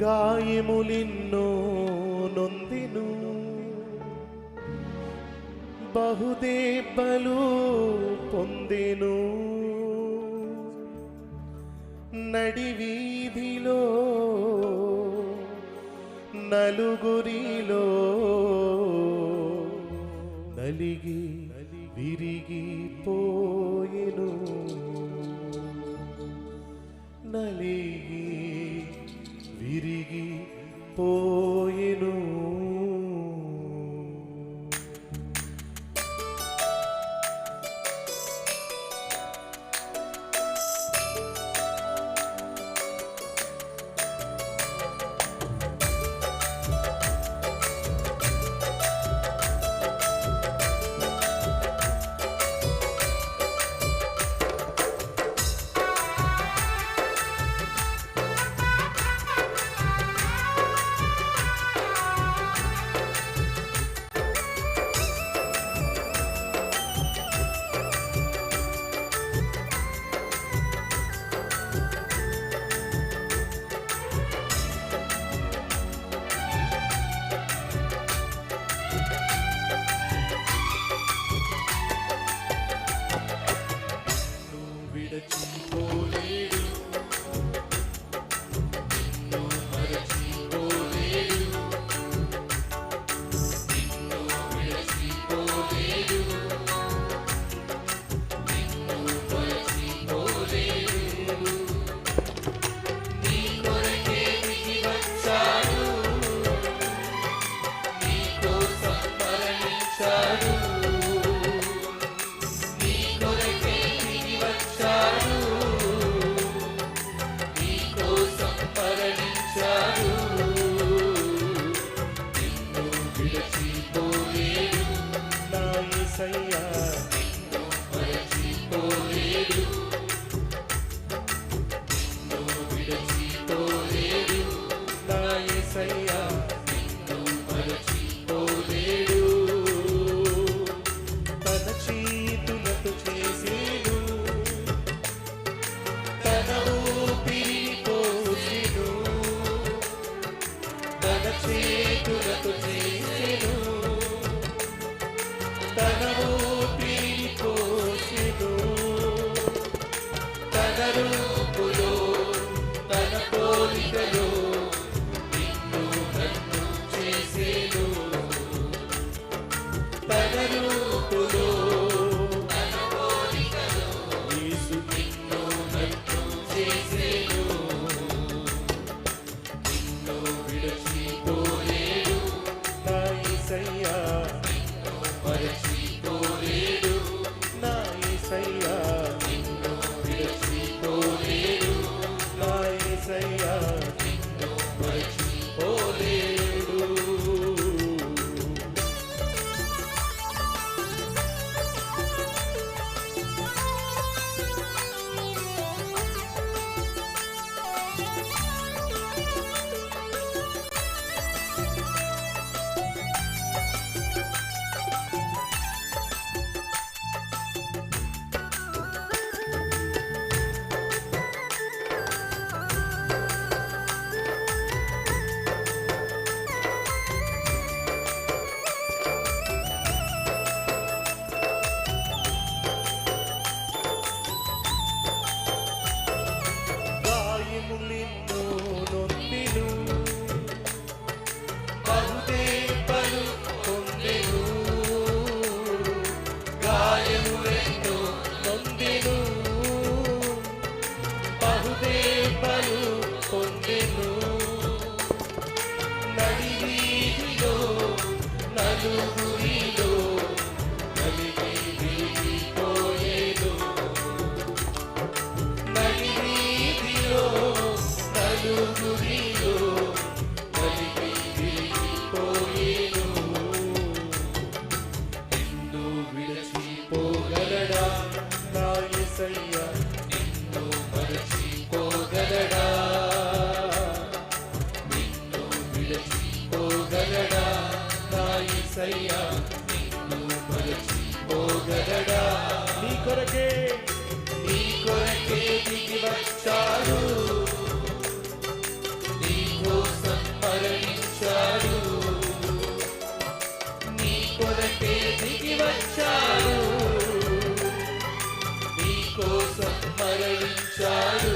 గాయములిన్ను నొందిను. బహుదేబ్బలు పొందెను. నడివీధిలో నలుగురిలో నలిగి విరిగి పోయిను. నలిగి తిరిగి పోయెను the ஐயா ஐயா Salud.